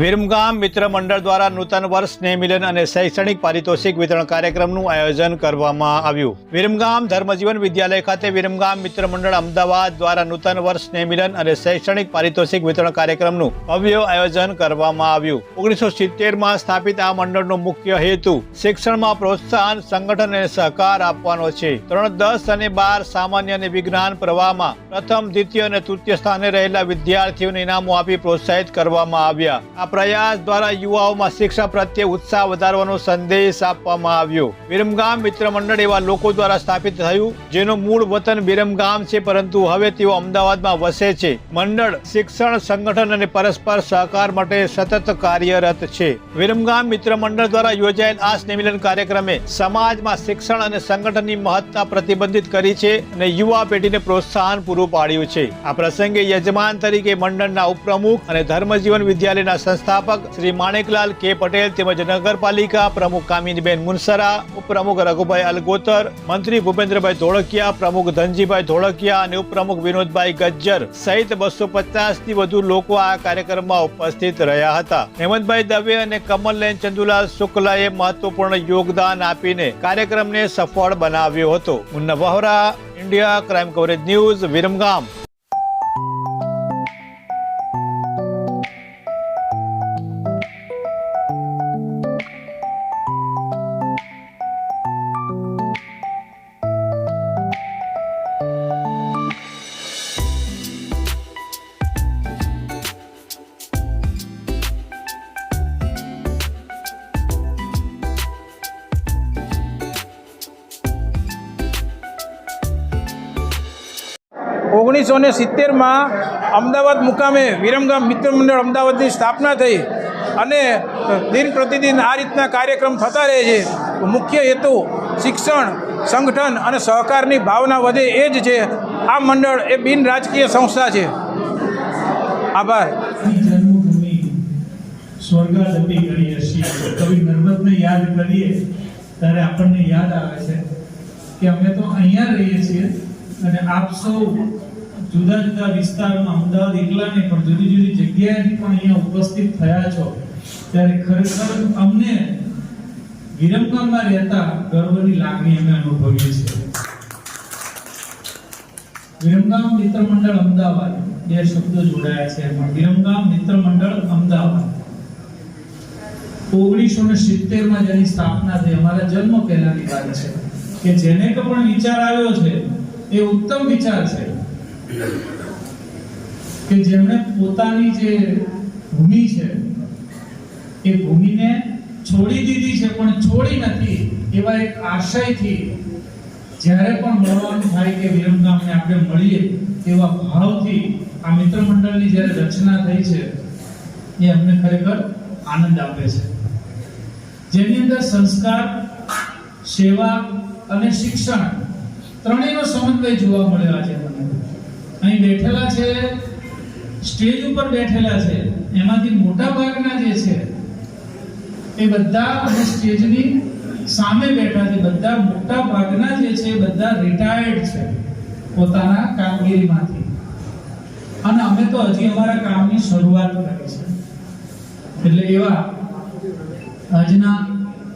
વિરમગામ મિત્ર મંડળ દ્વારા નૂતન વર્ષ સ્નેહમિલન અને શૈક્ષણિક પારિતોષિક વિતરણ કાર્યક્રમનું આયોજન કરવામાં આવ્યું. વિરમગામ ધર્મજીવન વિદ્યાલય ખાતે વિરમગામ મિત્ર મંડળ અમદાવાદ દ્વારા નૂતન વર્ષ સ્નેહમિલન અને શૈક્ષણિક પારિતોષિક વિતરણ કાર્યક્રમનું ભવ્ય આયોજન કરવામાં આવ્યું. ઓગણીસો સિત્તેરમાં સ્થાપિત આ મંડળનો મુખ્ય હેતુ શિક્ષણમાં પ્રોત્સાહન, સંગઠન અને સહકાર આપવાનો છે. ધોરણ દસ અને બાર સામાન્ય અને વિજ્ઞાન પ્રવાહમાં પ્રથમ, દ્વિતીય અને તૃતીય સ્થાને રહેલા વિદ્યાર્થીઓને ઇનામો આપી પ્રોત્સાહિત કરવામાં આવ્યા. પ્રયાસ દ્વારા યુવાઓમાં શિક્ષણ પ્રત્યે ઉત્સાહ વધારવાનો સંદેશ આપવામાં આવ્યો. વિરમગામ મિત્ર મંડળ એવા લોકો દ્વારા સ્થાપિત થયું, જેનું મૂળ વતન વિરમગામ છે, પરંતુ હવે તેઓ અમદાવાદમાં વસે છે. મંડળ શિક્ષણ સંગઠન અને પરસ્પર સહકાર માટે સતત કાર્યરત છે. વિરમગામ મિત્ર મંડળ દ્વારા યોજાયેલ આ સ્નેહમિલન કાર્યક્રમે સમાજમાં શિક્ષણ અને સંગઠનની મહત્તા પ્રતિબંધિત કરી છે અને યુવા પેઢીને પ્રોત્સાહન પૂરું પાડ્યું છે. આ પ્રસંગે યજમાન તરીકે મંડળના ઉપપ્રમુખ અને ધર્મજીવન વિદ્યાલયના સંસ્થાપક શ્રી માણેકલાલ કે પટેલ તેમજ નગરપાલિકા પ્રમુખ કામિનીબેન મુનસરા, ઉપપ્રમુખ રઘુભાઈ અલગોતર, મંત્રી ભૂપેન્દ્રભાઈ ધોળકિયા, પ્રમુખ ધનજીભાઈ ધોળકિયા અને ઉપપ્રમુખ વિનોદભાઈ ગજ્જર સહિત બસો પચાસથી વધુ લોકો આ કાર્યક્રમમાં ઉપસ્થિત રહ્યા હતા. હેમંતભાઈ દવે અને કમલબેન ચંદુલાલ શુક્લાએ મહત્વપૂર્ણ યોગદાન આપીને કાર્યક્રમને સફળ બનાવ્યો હતો. Munna Vahora, India, crime coverage news, Viramgam. ઓગણીસો ને સિત્તેરમાં અમદાવાદ મુકામે વિરમગામ મિત્ર મંડળ અમદાવાદની સ્થાપના થઈ અને દિન પ્રતિદિન આ રીતના કાર્યક્રમ થતા રહે છે. મુખ્ય હેતુ શિક્ષણ, સંગઠન અને સહકારની ભાવના વધે એ જ છે. આ મંડળ એ બિન રાજકીય સંસ્થા છે. આભાર. સ્વર્ગાદપી કરીએ છીએ. કવિ નર્મદને યાદ કરીએ, ત્યારે આપણને યાદ આવે છે કે અમે તો અહીંયા રહીએ છીએ અને આપ સૌ જુદા જુદા વિસ્તારમાં અમદાવાદ એકલા નહીં, પણ જુદી જુદી જગ્યાએથી પણ અહીંયા ઉપસ્થિત થયા છો. ત્યારે ખરેખર અમને વિરમગામમાં રહેતા ગર્વની લાગણી અમે અનુભવીએ છીએ. વિરમગામ મિત્ર મંડળ અમદાવાદ, બે શબ્દો જોડાયા છે એમાં. વિરમગામ મિત્ર મંડળ અમદાવાદ. ઓગણીસો ને સિત્તેરમાં જેની સ્થાપના થઈ. અમારા જન્મ પહેલાની વાત છે. કે જેને પણ વિચાર આવ્યો છે, એ ઉત્તમ વિચાર છે. કે જેમણે પોતાની જે ભૂમિ છે, એ ભૂમિને છોડી દીધી છે, પણ છોડી નથી, એવા એક આશયથી જ્યારે પણ મળવાનું થાય કે વિરમગામને આપણે મળીએ, એવા ભાવથી આ મિત્ર મંડળની જ્યારે રચના થઈ છે, એ અમને ખરેખર આનંદ આપે છે. જેની અંદર સંસ્કાર, સેવા અને શિક્ષણ ત્રણેયનો સમન્વય જોવા મળ્યો આજે મને. અહીં બેઠેલા છે, સ્ટેજ ઉપર બેઠેલા છે, એમાંથી મોટા ભાગના જે છે, એ બધા સ્ટેજની સામે બેઠા છે બધા મોટા ભાગના જે છે બધા રિટાયર્ડ છે, પોતાના કામગીરીમાંથી. અને અમે તો હજી અમારા કામની શરૂઆત કરી છે. એટલે એવા આજના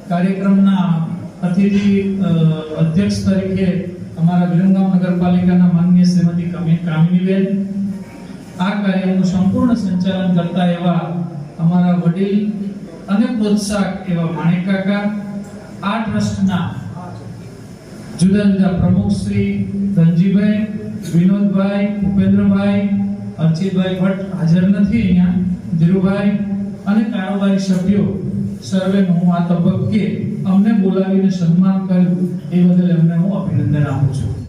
કાર્યક્રમના અતિથિ અધ્યક્ષ તરીકે અમારા વિરમગામ નગરપાલિકાના માનનીય શ્રીમતી કમી- કામિનીબેન, આ કાર્યનું સંપૂર્ણ સંચાલન કરતા એવા અમારા વડીલ અને પ્રોત્સાહક એવા માણેકાકા આ ટ્રસ્ટના જુદા જુદા પ્રમુખ શ્રી ધનજીભાઈ, વિનોદભાઈ, ભૂપેન્દ્રભાઈ, અર્ચિતભાઈ ભટ્ટ હાજર નથી અહીંયા, ધીરુભાઈ અને કારોબારી સભ્યો. સર્વેનું હું આ તબક્કે અમને બોલાવીને સન્માન કર્યું એ બદલ એમને હું અભિનંદન આપું છું.